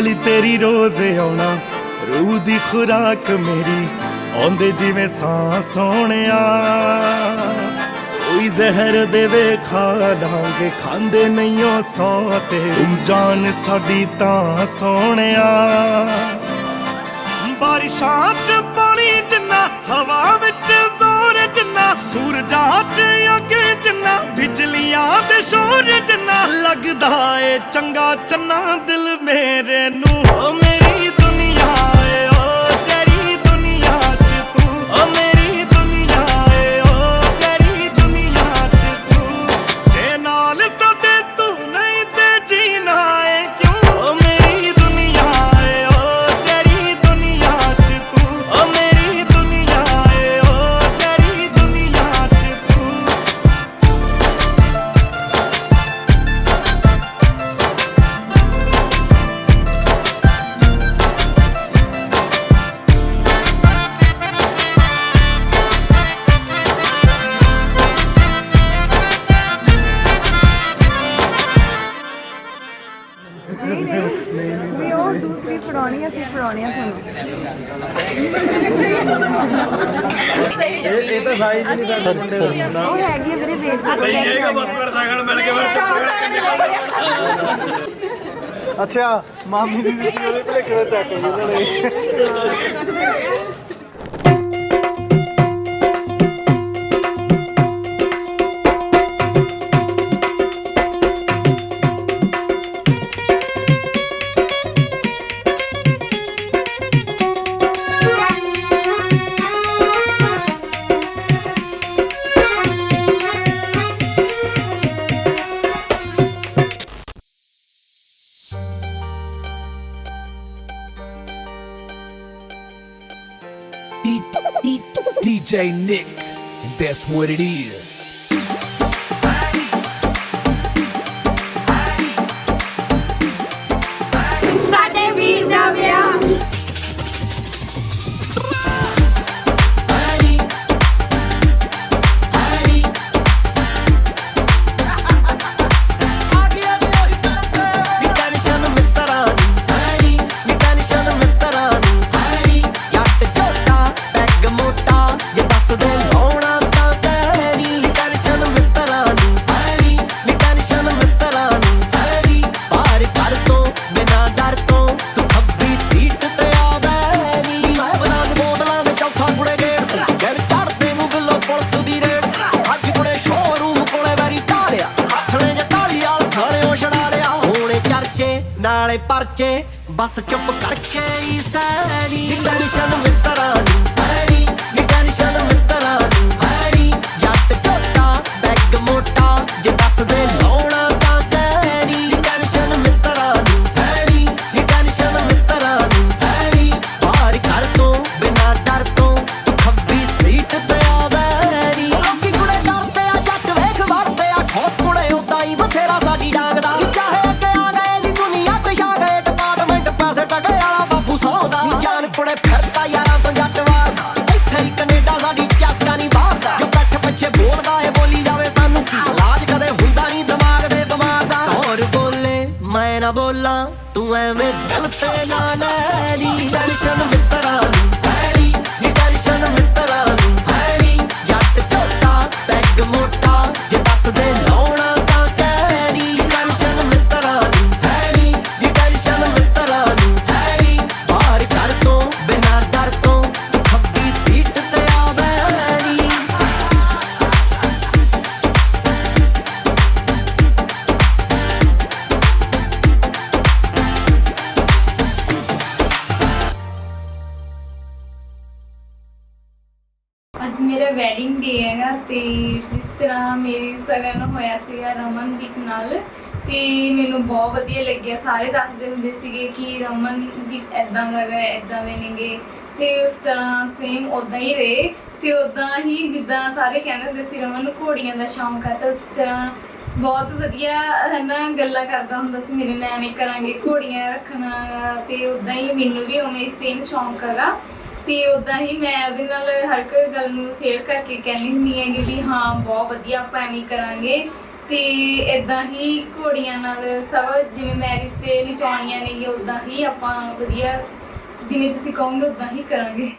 ਲਈ ਤੇਰੀ ਰੋਜ਼ ਆਉਣਾ, ਰੂਹ ਦੀ ਖੁਰਾਕ ਮੇਰੀ, ਆਉਂਦੇ ਜਿਵੇਂ ਸਾਹ ਸੋਹਣਿਆ। ਕੋਈ ਜ਼ਹਿਰ ਦੇਵੇ ਖਾ ਲਾਂਗੇ ਖਾਂਦੇ ਨਹੀਂ ਉਹ ਸੌ ਤੇ। ਤੂੰ ਜਾਨ ਸਾਡੀ ਤਾਂ ਸੋਹਣਿਆ। ਬਾਰਿਸ਼ਾਂ ਚ ਪਾਣੀ ਜਿੰਨਾ ਹਵਾ ਸੂਰਜਾਂ ਚ ਅੱਗ ਜਿੰਨਾ ਬਿਜਲੀਆਂ ਦੇ ਸ਼ੋਰ ਜਿੰਨਾ ਲੱਗਦਾ ਏ ਚੰਗਾ ਚੰਨਾ ਦਿਲ ਮੇਰੇ ਨੂੰ। ਮੇਰੀ ਦੁਨੀਆ ਇਹ ਤਾਂ ਸਾਈਜ਼ ਨਹੀਂ ਦਾ ਮੁੰਡੇ ਦਾ ਉਹ ਹੈਗੀ ਆ ਵੀਰੇ ਵੇਟ ਕਰੋ ਲੈ ਕੇ ਆਉਂਦੇ ਆ ਅੱਛਾ, ਮਾਮੀ ਦੀ ਦਿੱਤੀ ਉਹਦੇ ਭਲੇਖੇ ਨਾਲ ਚੱਕ ਲਈ ਉਹਨਾਂ ਨੇ। DJ Nick, and that's what it is. ਬਸ ਚੁੱਪ ਕਰਕੇ ਤੂੰ ਐਵੇਂ ਦਿਲ ਤੇ ਨਾ ਲੈ ਨੀ ਟੈਨਸ਼ਨ ਵੈਡਿੰਗ ਡੇ ਹੈਗਾ ਤੇ ਜਿਸ ਤਰ੍ਹਾਂ ਮੇਰੀ ਸਗਨ ਹੋਇਆ ਸੀਗਾ ਰਮਨਦੀਪ ਨਾਲ, ਤੇ ਮੈਨੂੰ ਬਹੁਤ ਵਧੀਆ ਲੱਗਿਆ। ਸਾਰੇ ਦੱਸਦੇ ਹੁੰਦੇ ਸੀਗੇ ਕਿ ਰਮਨਦੀਪ ਐਦਾਂ ਦਾ ਹੈ ਐਦਾਂ ਦੇ ਤੇ ਉਸ ਤਰ੍ਹਾਂ ਸੇਮ ਉਦਾਂ ਹੀ ਰਹੇ। ਤੇ ਉਦਾਂ ਹੀ ਜਿੱਦਾਂ ਸਾਰੇ ਕਹਿੰਦੇ ਹੁੰਦੇ ਸੀ, ਰਮਨ ਨੂੰ ਘੋੜੀਆਂ ਦਾ ਸ਼ੌਂਕ ਹੈ ਤਾਂ ਉਸ ਤਰ੍ਹਾਂ ਬਹੁਤ ਵਧੀਆ ਹੈ ਨਾ ਗੱਲਾਂ ਕਰਦਾ ਹੁੰਦਾ ਸੀ। ਮੇਰੇ ਨਾਲ ਐਵੇਂ ਕਰਾਂਗੇ ਘੋੜੀਆਂ ਰੱਖਣਾ ਗਾ ਤੇ ਉਦਾਂ ਹੀ ਮੈਨੂੰ ਵੀ ਉਵੇਂ ਸੇਮ ਸ਼ੌਂਕ ਹੈਗਾ। ਤੇ ਉਦਾਂ ਹੀ ਮੈਂ ਉਹਦੇ ਨਾਲ ਹਰ ਇੱਕ ਗੱਲ ਨੂੰ ਸ਼ੇਅਰ ਕਰਕੇ ਕਹਿੰਦੀ ਹੁੰਦੀ ਹਾਂ ਵੀ ਹਾਂ ਬਹੁਤ ਵਧੀਆ ਆਪਾਂ ਐਵੇਂ ਕਰਾਂਗੇ ਤੇ ਇਦਾਂ ਹੀ ਘੋੜੀਆਂ ਨਾਲ ਸਭ ਜਿਵੇਂ ਮੈਰਿਜ ਤੇ ਨਚਾਉਣੀਆਂ ਨੇਗੇ ਉਦਾਂ ਹੀ ਆਪਾਂ ਵਧੀਆ ਜਿਵੇਂ ਤੁਸੀਂ ਕਹੋਗੇ ਉਦਾਂ ਹੀ ਕਰਾਂਗੇ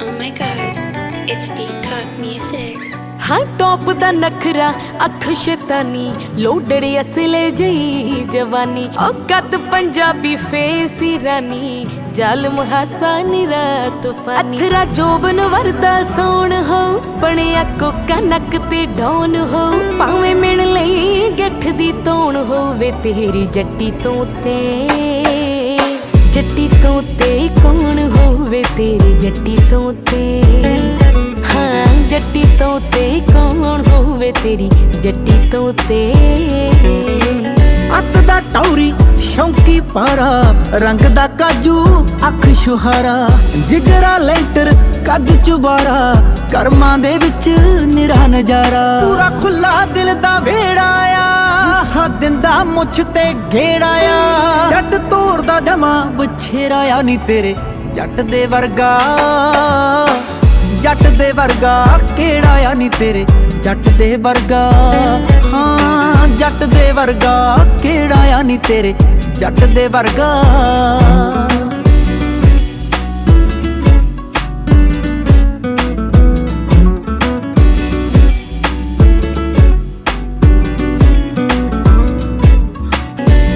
Oh my god, it's Peacock Music. ਹਾਂ, ਟੌਪ ਦਾ ਨਖਰਾ, ਅੱਖ ਸ਼ੈਤਾਨੀ। ਲੋਡੜ ਅਸਲੇ ਜਈ ਜਵਾਨੀ। ਉਹ ਕੱਦ ਪੰਜਾਬੀ ਫੇਸ ਹੀ ਜ਼ਾਲਮ ਹਸਾਨੀ ਰਾਤ ਫਾਨੀ। ਅਥਰਾ ਜੋਬਨ ਵਰਦਾ ਸੋਣ ਹੋ ਬਣਿਆ ਕੋਕਾ ਨੱਕ ਤੇ ਡੌਨ ਹੋ ਭਾਵੇਂ ਮਿਣ ਲਈ ਗੱਠ ਦੀ ਤੋਣ ਹੋਵੇ, ਤੇਰੀ ਜੱਟੀ ਤੋਂ ਤੇ ਜੱਟੀ ਤੋਂ ਤੇ ਕੌਣ ਹੋਵੇ, ਤੇਰੀ ਜੱਟੀ ਤੋਂ ਤੇ ਜੱਟੀ ਤੋਂ ਤੇ ਕੌਣ ਹੋਵੇ ਤੇਰੀ ਜੱਟੀ ਤੋਂ ਤੇ ਅੱਤ ਦਾ ਟੌਰੀ, ਸ਼ੌਂਕੀ ਪਾਰਾ, ਰੰਗ ਦਾ ਕਾਜੂ, ਅੱਖ ਸ਼ੁਹਾਰਾ, ਜਿਗਰਾ ਲੈਂਟਰ, ਕੱਦ ਚੁਬਾਰਾ, ਕਰਮਾਂ ਦੇ ਵਿੱਚ ਨਿਰਾ ਨਜ਼ਾਰਾ। ਪੂਰਾ ਖੁੱਲਾ ਦਿਲ ਦਾ ਵੇੜਾ ਆ ਹਾਂ ਦਿੰਦਾ ਮੁੱਛ ਤੇ ਘੇੜਾ ਆ। ਜੱਟ ਤੋਰ ਦਾ ਜਮਾ, ਬਛੇਰਾ ਆ ਨੀ ਤੇਰੇ ਜੱਟ ਦੇ ਵਰਗਾ। ਜੱਟ ਦੇ ਵਰਗਾ, ਕਿਹੜਾ ਆ ਨੀ ਤੇਰੇ? ਜੱਟ ਦੇ ਵਰਗਾ, ਹਾਂ, ਜੱਟ ਦੇ ਵਰਗਾ, ਕਿਹੜਾ ਆ ਨੀ ਤੇਰੇ? ਜੱਟ ਦੇ ਵਰਗਾ।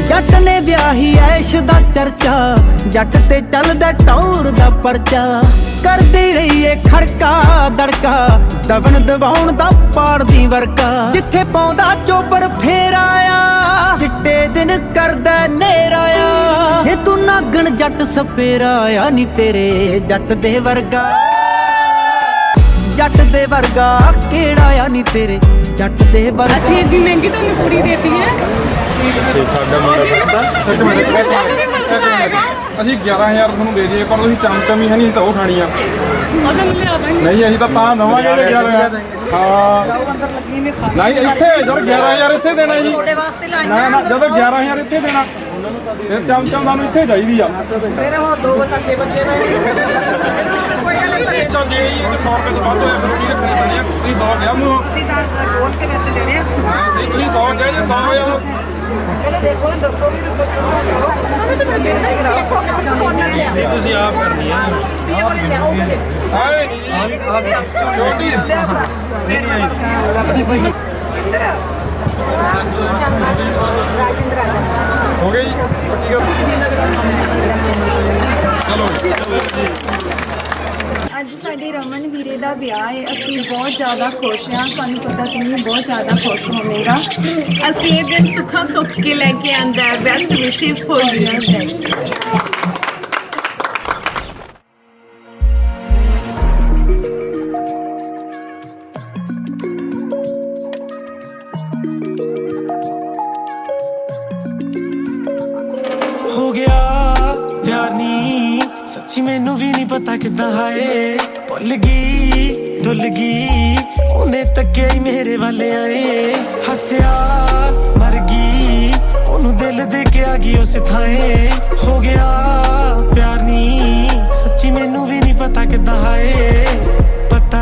ਜੱਟ ਨੇ ਵਿਆਹੀ ਐਸ਼ ਦਾ ਚਰਚਾ, ਜੱਟ ਤੇ ਚੱਲਦਾ ਟੌਰ ਦਾ ਪਰਚਾ। ਕਰਦੀ ਰਹੀਏ ਖੜਕਾ ਦੜਕਾ। ਦਵਨ ਦਵਾਉਣ ਦਾ ਪਾੜਦੀ ਵਰਕਾ। ਜਿੱਥੇ ਪਾਉਂਦਾ ਚੋਬਰ ਫੇਰ ਆਇਆ। ਚਿੱਟੇ ਦਿਨ ਕਰਦਾ ਨੇਰਾ ਆ ਜੇ ਤੂੰ ਨਾਗਣ ਜੱਟ ਸਪੇਰਾ, ਆ ਨੀ ਤੇਰੇ ਜੱਟ ਦੇ ਵਰਗਾ। ਜੱਟ ਦੇ ਵਰਗਾ ਕਿਹੜਾ ਆ ਨੀ ਤੇਰੇ? ਜੱਟ ਦੇ ਵਰਗਾ। ਅਸੀਂ ਇੰਨੀ ਮਹਿੰਗੀ ਤੁਹਾਨੂੰ ਕੁੜੀ ਦੇਤੀ ਹੈ। ਅਸੀਂ 11000 ਤੁਹਾਨੂੰ ਦੇ ਦਈਏ ਪਰ ਤੁਸੀਂ ਚਮਚਮ ਹੀ ਹੈ ਨਹੀਂ ਤਾਂ ਉਹ ਖਾਣੀ ਆ। ਉਹਦੇ ਨਹੀਂ ਅਸੀਂ ਤਾਂ ਤਾਂ ਦਵਾਂਗੇ ਜੇ 11000 ਹਾਂ। ਨਹੀਂ ਇੱਥੇ ਜਦ 11000 ਇੱਥੇ ਦੇਣਾ ਜੀ। ਤੁਹਾਡੇ ਵਾਸਤੇ ਨਾ ਨਾ ਜਦੋਂ 11000 ਇੱਥੇ ਦੇਣਾ ਫਿਰ ਚਮਚਮ ਤੁਹਾਨੂੰ ਇੱਥੇ ਚਾਹੀਦੀ ਆ। ਮੇਰੇ ਹੋਰ ਦੋ ਤੱਕੇ ਬੱਚੇ ਮੈਂ ਨਹੀਂ ਚਾ ਜੇ ਜੀ 100 ਰੁਪਏ ਤੋਂ ਵੱਧ ਹੋਇਆ ਫਿਰ ਕੀ ਰੱਖਣੀ ਪੈਣੀ ਆ ਤੁਸੀਂ 100 ਗਿਆ ਮੂੰਹ। ਤੁਸੀਂ ਤਾਂ ਬੋਲ ਕੇ ਵੈਸੇ ਲੈਣੇ ਆ। ਨਹੀਂ ਤੁਸੀਂ 100 ਗਿਆ ਜੇ 100 ਹੋਇਆ ਪਹਿਲੇ ਦੇਖੋ ਦੱਸੋ ਵੀ ਤੁਸੀਂ ਆਪ ਕਰਨੀ ਆ। ਆਏ ਨਹੀਂ ਛੋਟੀ ਹੋ ਗਈ ਪੱਕੀ ਗੱਲ। ਚਲੋ ਅੱਜ ਸਾਡੇ ਰਮਨ ਵੀਰੇ ਦਾ ਵਿਆਹ ਹੈ, ਅਸੀਂ ਬਹੁਤ ਜ਼ਿਆਦਾ ਖੁਸ਼ ਹਾਂ। ਸਾਨੂੰ ਪਤਾ ਤੁਸੀਂ ਬਹੁਤ ਜ਼ਿਆਦਾ ਖੁਸ਼ ਹੋਵੇਗਾ ਅਸੀਂ ਇਹ ਦਿਨ ਸੁੱਖਾਂ ਸੁੱਖ ਕੇ ਲੈ ਕੇ ਆਂਦਾ ਹੈ ਬੈਸਟ ਵਿਸ਼ੇਸ ਫॉर ਯੂ ਹੋ ਗਿਆ ਪਿਆਰ ਨੀ। ਸੱਚੀ ਮੈਨੂੰ ਵੀ ਨਹੀਂ ਪਤਾ ਕਿੱਦਾਂ ਹਾਏ। ਭੁੱਲ ਗਈ ਡੁੱਲ ਗਈ, ਉਹਨੇ ਤੱਕਿਆ ਹੀ ਮੇਰੇ ਵੱਲ ਆਏ। ਹੱਸਿਆ, ਮਰ ਗਈ, ਉਹਨੂੰ ਦਿਲ ਦੇ ਕੇ ਆ ਗਈ ਉਸ ਥਾਏ। ਹੋ ਗਿਆ ਪਿਆਰ ਨੀ, ਸੱਚੀ ਮੈਨੂੰ ਵੀ ਨਹੀਂ ਪਤਾ ਕਿੱਦਾਂ ਹਾਏ।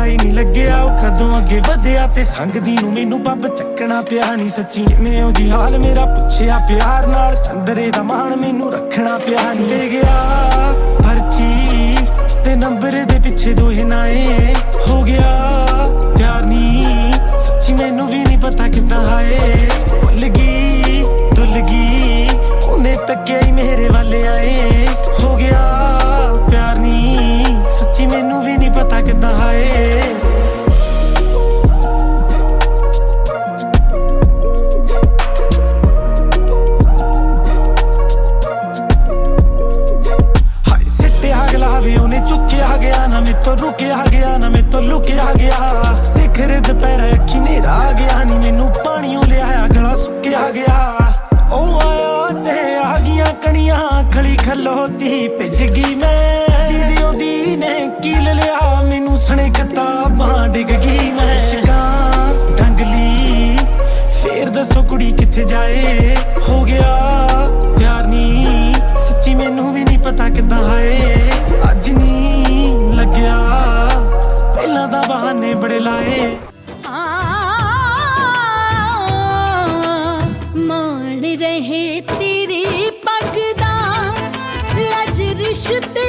ਹੀ ਨਹੀਂ ਲੱਗਿਆ ਉਹ ਕਦੋਂ ਅੱਗੇ ਵਧਿਆ ਤੇ ਸੰਗਦੀ ਨੂੰ ਮੈਨੂੰ ਬੱਬ ਚੱਕਣਾ ਪਿਆ ਨਹੀਂ ਸੱਚੀ। ਕਿਵੇਂ ਉਹ ਜੀ ਹਾਲ ਮੇਰਾ ਪੁੱਛਿਆ, ਪਿਆਰ ਨਾਲ ਚੰਦਰੇ ਦਾ ਮਾਣ ਮੈਨੂੰ ਰੱਖਣਾ ਪਿਆ ਨਹੀਂ। ਦੇ ਗਿਆ ਪਰਚੀ ਤੇ ਨੰਬਰ ਦੇ ਪਿੱਛੇ ਦੋਹੇ ਨਾਏ ਹੋ ਗਿਆ ਪਿਆਰ ਨਹੀਂ। ਸੱਚੀ ਮੈਨੂੰ ਵੀ ਨਹੀਂ ਪਤਾ ਕਿੱਦਾਂ ਆਏ ਭੁੱਲ ਗਈ ਡੁੱਲ ਗਈ, ਉਹਨੇ ਤੱਕਿਆ ਹੀ ਮੇਰੇ ਵੱਲ ਆਏ। ਮੇਤੋਂ ਰੁਕਿਆ ਗਿਆ, ਨਾ ਮੇਤੋਂ ਲੁਕਿਆ ਗਿਆ। ਸਿਖਰ ਦੁਪਹਿਰ ਅੱਖੀ ਨੇਰਾ ਆ ਗਿਆ ਨਹੀਂ ਮੈਨੂੰ ਪਾਣੀਓ ਲਿਆਇਆ, ਗਲਾ ਸੁੱਕਿਆ ਗਿਆ। ਉਹ ਆਇਆ ਤੇ ਆ ਗਈਆਂ ਕਣੀਆਂ, ਖਲੀ ਖਲੋਤੀ ਭਿੱਜ ਗਈ ਮੈਂ। ਦੀਦੀ ਉਹਦੀ ਨੇ ਕੀਲ ਲਿਆ, ਮੈਨੂੰ ਸਣੇ ਕਿਤਾਬਾਂ ਡਿੱਗ ਗਈ ਮੈਂ। ਸ਼ਕਾਂ ਡੰਗਲੀ, ਫੇਰ ਦੱਸੋ ਕੁੜੀ ਕਿੱਥੇ ਜਾਏ? ਹੋ ਗਿਆ ਪਿਆਰ ਨਹੀਂ ਸੱਚੀ ਮੈਨੂੰ ਵੀ ਨਹੀਂ ਪਤਾ ਕਿਦਾਂ ਹਾਏ। ਗਿਆ ਪਹਿਲਾਂ ਤਾਂ ਬਹਾਨੇ ਬੜੇ ਲਾਏ। ਮਾਣ ਰਹੇ ਤੇਰੀ ਪਗਦਾ ਲਜ ਰਿਸ਼ਤੇ